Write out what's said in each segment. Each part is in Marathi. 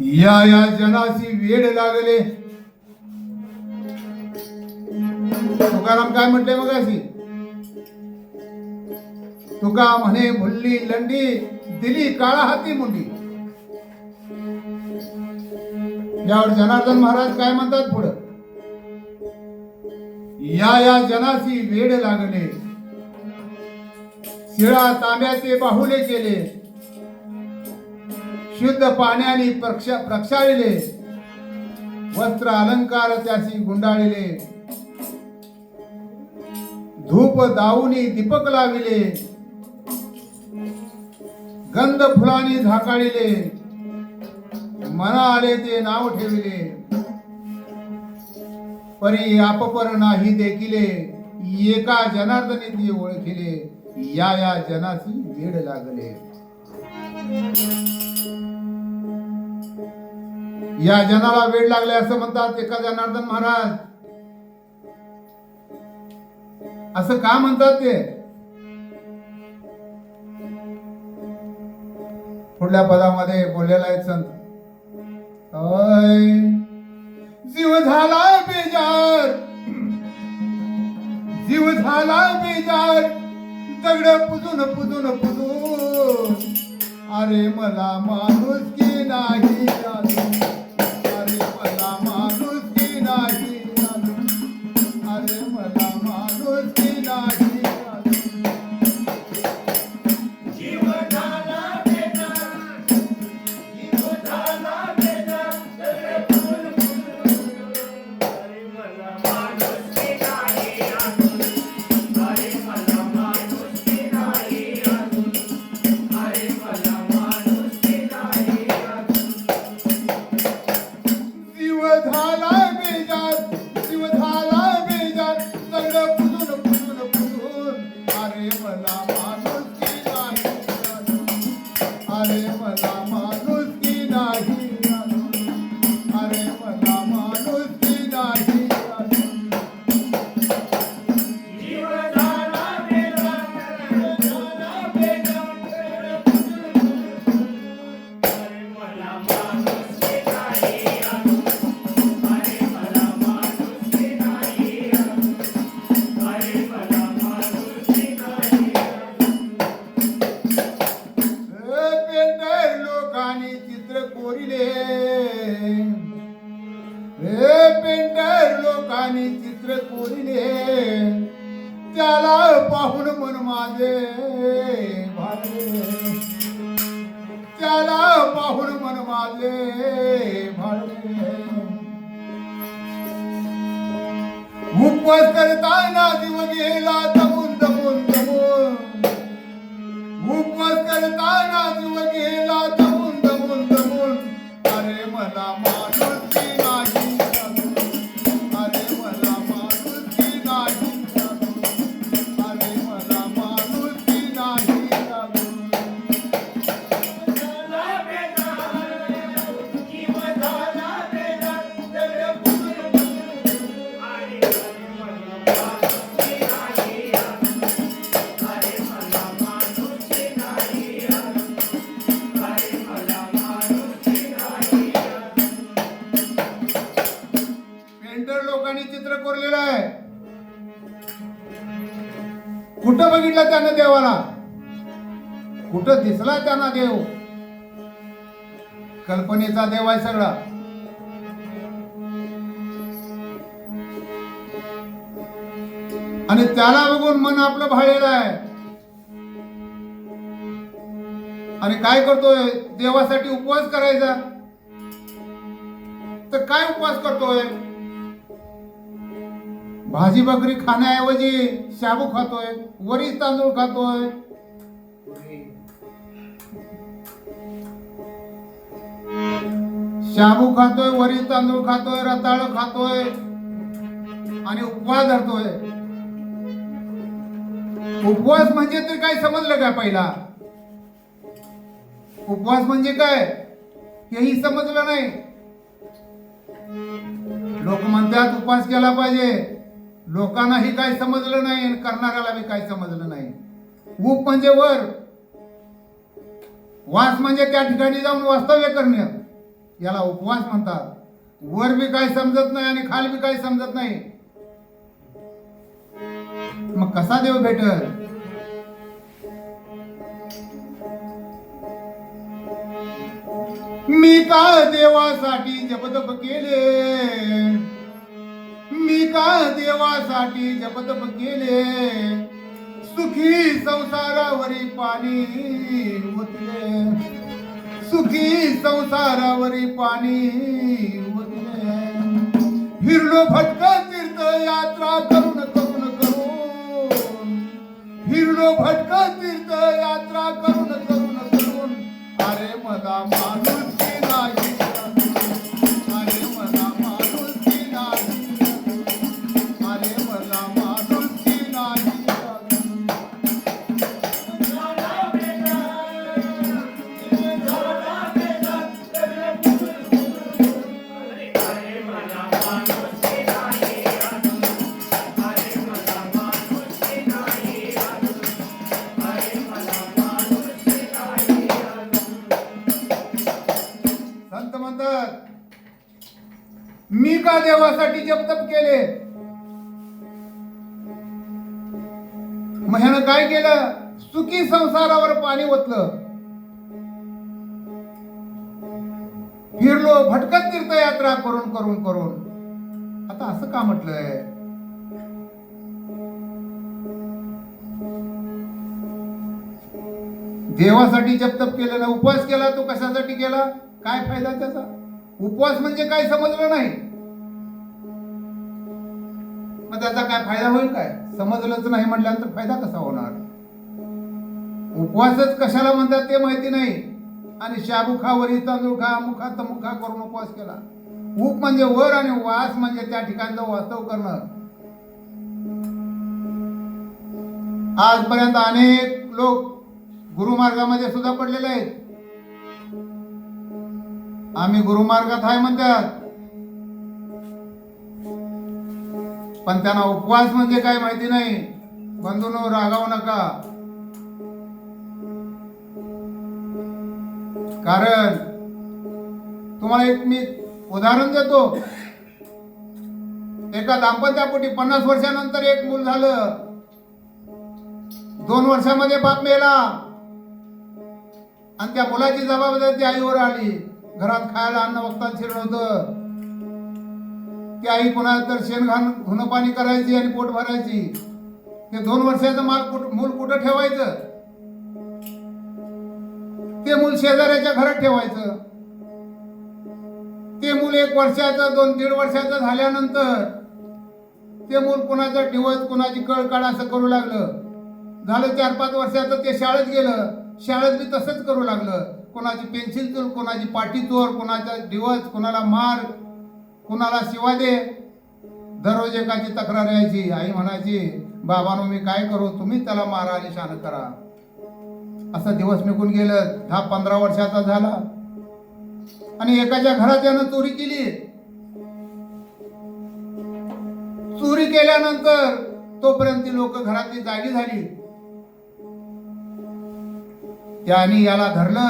या या जनाची वेड लागले. तुकाराम काय म्हटले मग अशी तुका म्हणे भुल्ली लंडी दिली काळा हाती मुंडी. यावर जनार्दन महाराज काय म्हणतात पुढं? या या जनाची वेड लागले. शिळा तांब्याचे बाहुले केले. शुद्ध पाण्याने प्रक्ष प्रक्षाळले. वस्त्र अलंकार त्यासी गुंडाळिले. धूप दाऊनी दीपक लाविले. गंध फुलांनी झाकाळिले. मना आले ते नाव ठेविले. परी आपपर नाही देखिले. एका जनार्दने ती ओळखिले. या या जनासी वेड लागले. या जनाला वेळ लागले असं म्हणतात एका जनार्दन महाराज. असं का म्हणतात ते? पुढल्या पदामध्ये बोललेला आहे संत. अय, जीव झाला बेजार. जीव झाला बेजार. दगड पुजून पुजून पुजून. अरे मला माणूस की नाही लोकांनी चित्र कोरिले हे पेंटर लोकांनी चित्र कोरिले त्याला पाहून मन माझे भाडले त्याला पाहून मन उपवास करताना जीव गेला दमून दमून दमून. उपवास करताना जीव गेला दमून दमून दमून. अरे मला माणूस बघितलं त्यानं देवाला? कुठं दिसला त्यांना देव? कल्पनेचा देव आहे सगळा. आणि त्याला बघून मन आपलं भाळलेलं आहे. आणि काय करतोय? देवासाठी उपवास करायचा. तर काय उपवास करतोय? भाजी भाकरी खाण्याऐवजी शाबू खातोय वरी तांदूळ खातोय. शाबू खातोय वरी तांदूळ खातोय रताळ खातोय आणि उपवास धरतोय. उपवास म्हणजे तर काय समजलं काय पहिला? उपवास म्हणजे काय? हेही समजलं नाही. लोक म्हणतात उपवास केला पाहिजे. लोकांनाही काय समजलं नाही आणि करणाऱ्याला बी काय समजलं नाही. उप म्हणजे वर. वास म्हणजे त्या ठिकाणी जाऊन वास्तव्य करणे. याला उपवास म्हणतात. वर बी काही समजत नाही आणि खाल बी काही समजत नाही. मग कसा देव भेटल? मी का देवासाठी जपदप केले? मी का देवासाठी जपतप केले? सुखी संसारावरी पाणी ओतले. सुखी संसारावरी पाणी ओतले. फिरलो भटका तीर्थ यात्रा करून करून करून. फिरलो भटका तीर्थ यात्रा करून करून करून. अरे मला माणूस नाही? मी का देवासाठी जपतप केले? मग ह्यानं काय केलं? सुखी संसारावर पाणी ओतलं. फिरलो भटकत तीर्थयात्रा करून करून करून. आता असं का म्हटलंय? देवासाठी जपतप केलं ना उपवास केला तो कशासाठी केला? काय फायदा त्याचा? उपवास म्हणजे काय समजलं नाही. मग त्याचा काय फायदा होईल काय? समजलंच नाही म्हटल्यानंतर फायदा कसा होणार? उपवासच कशाला म्हणतात ते माहिती नाही. आणि शाबू खा वरी तांदूळ खा मुखा तमुखा करून उपवास केला. उप म्हणजे वर आणि वास म्हणजे त्या ठिकाणचं वास्तव करणं. आजपर्यंत अनेक लोक गुरुमार्गामध्ये सुद्धा पडलेले आहेत. आम्ही गुरुमार्गात आहे म्हणतात. पण त्यांना उपवास म्हणजे काय माहिती नाही. बंधून रागावू नका. कारण तुम्हाला एक मी उदाहरण देतो. एका दाम्पत्यापोटी पन्नास वर्षानंतर एक मूल झालं. दोन वर्षामध्ये बाप मेला. आणि त्या मुलाची जबाबदारी ती आईवर आली. घरात खायला अन्न वस्तांशीर होतं ती आई कोणाला तर शेणघाण धुणं पाणी करायची आणि पोट भरायची. ते दोन वर्षाचं माल कुठ मूल कुठं ठेवायचं? ते मूल शेजाऱ्याच्या घरात ठेवायचं. ते मूल एक वर्षाचं दोन दीड वर्षाचं झाल्यानंतर ते मूल कुणाचं डिवस कुणाची कळ असं करू लागलं. झालं चार पाच वर्षाचं ते शाळेत गेलं. शाळेत मी तसंच करू लागलं. कोणाची पेन्सिल चोर कोणाची पाठी चोर कोणाचा दिवस कोणाला मार कोणाला शिवा दे. दररोज एकाची तक्रार यायची. आई म्हणायची बाबानो मी काय करू? तुम्ही त्याला मारा आणि शान करा. असा दिवस निघून गेलं. दहा पंधरा वर्षाचा झाला. आणि एकाच्या घरात यानं चोरी केली. चोरी केल्यानंतर तोपर्यंत ती लोक घरातली जागी झाली. त्याने याला धरलं.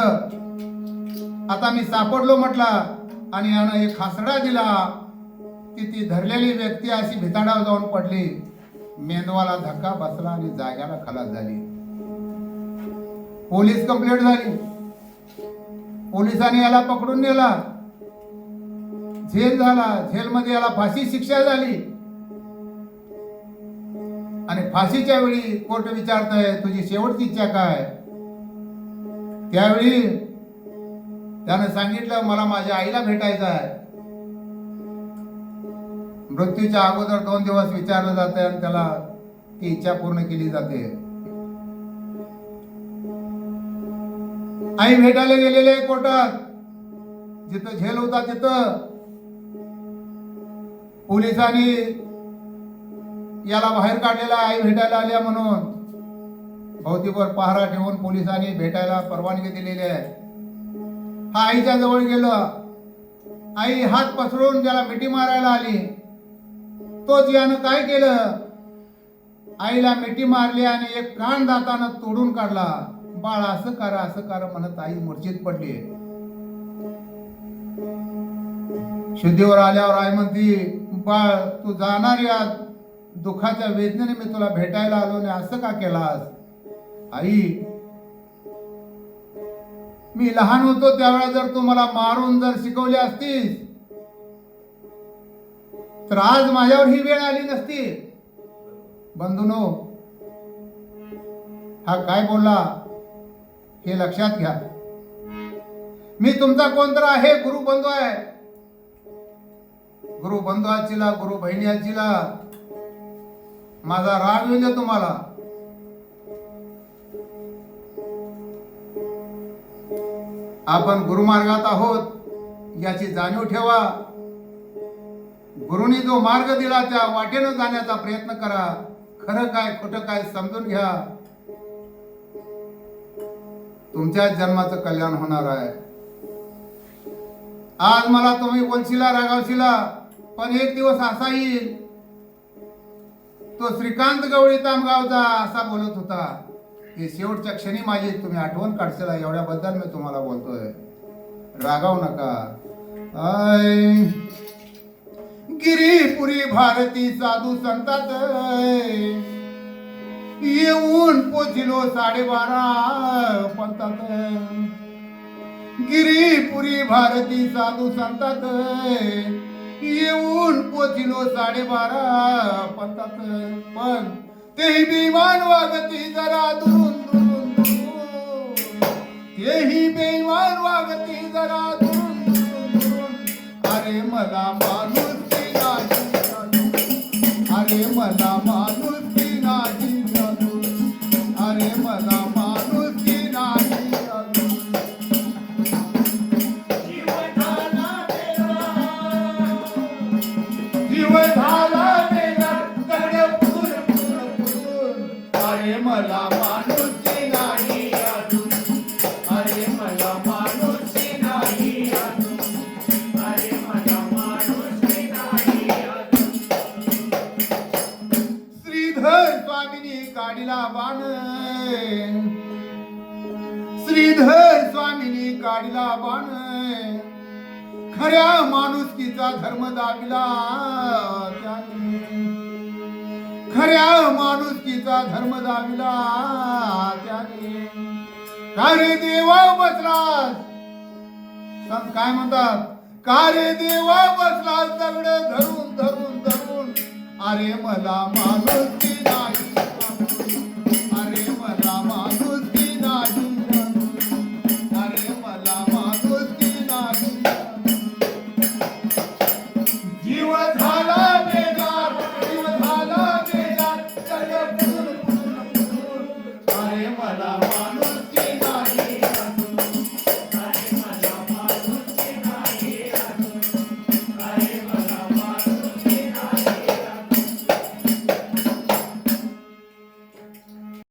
आता मी सापडलो म्हटला आणि यानं एक खासडा दिला की ती धरलेली व्यक्ती अशी भिताडावर जाऊन पडली. मेंदवाला धक्का बसला आणि जाग्याला खलास झाली. पोलीस कंप्लेंट झाली. पोलिसांनी याला पकडून नेला. झेल झाला. झेलमध्ये याला फाशी शिक्षा झाली. आणि फाशीच्या वेळी कोर्ट विचारतय तुझी शेवटची इच्छा काय? त्यावेळी त्यानं सांगितलं मला माझ्या आईला भेटायचं आहे. मृत्यूच्या अगोदर दोन दिवस विचारलं जाते आणि त्याला ती इच्छा पूर्ण केली जाते. आई भेटायला गेलेले आहे कोर्टात. जिथं झेल होता तिथं. पोलिसांनी याला बाहेर काढलेला आई भेटायला आल्या म्हणून. भोवतीवर पहारा ठेवून पोलिसांनी भेटायला परवानगी दिलेली आहे. हा आईच्या जवळ गेलं. आई हात पसरून ज्याला मिठी मारायला आली तोच यानं काय केलं? आईला मिठी मारली आणि एक कान दातानं तोडून काढला. बाळ असं करा असं करा म्हणत आई मूर्छित पडली. शुद्धीवर आल्यावर आई म्हणती बाळ तू जाणार या दुखाच्या वेदनेने मी तुला भेटायला आलो नाही असं का केलास? आई मी लहान होतो त्यावेळेला जर तू मला मारून जर शिकवली असतीस तर आज माझ्यावर ही वेळ आली नसती. बंधूनो हा काय बोलला हे लक्षात घ्या. मी तुमचा कोणतर आहे गुरु बंधू आहे. गुरु बंधू आजीला गुरु बहिणी आजीला माझा राग येऊ दे तुम्हाला. आपण गुरुमार्गात आहोत याची जाणीव ठेवा. गुरुनी जो मार्ग दिला त्या वाटेनं जाण्याचा प्रयत्न करा. खरं काय खोटं काय समजून घ्या. तुमच्या जन्माचं कल्याण होणार आहे. आज मला तुम्ही बोलशिला रागावशिला पण एक दिवस असा येईल. तो श्रीकांत गवळी तामगावचा असा बोलत होता. हे शेवटच्या क्षणी माझी तुम्ही आठवण काढशीला एवढ्याबद्दल मी तुम्हाला बोलतोय. रागाव नका. आय गिरीपुरी भारती साधू संतात येऊन पोचिलो साडेबारा पंतात गिरीपुरी भारती साधू संतात येऊन पोचिलो साडेबारा पंतात पण तेही बेमान वागती जरा दुरून दुरून दुरून. तेही बेमान वागती जरा दुरून दुरून दुरून. अरे मला माणूस अरे मला काढिला बाण. श्रीधर स्वामीनी काढिला बाण. खऱ्या माणुसकीचा धर्म दाबिला खऱ्या माणुसकीचा धर्म जागला त्याने. का रे देवा बसलास? काय म्हणतात? का रे देवा बसलास दगड धरून धरून धरून? अरे मला माणूस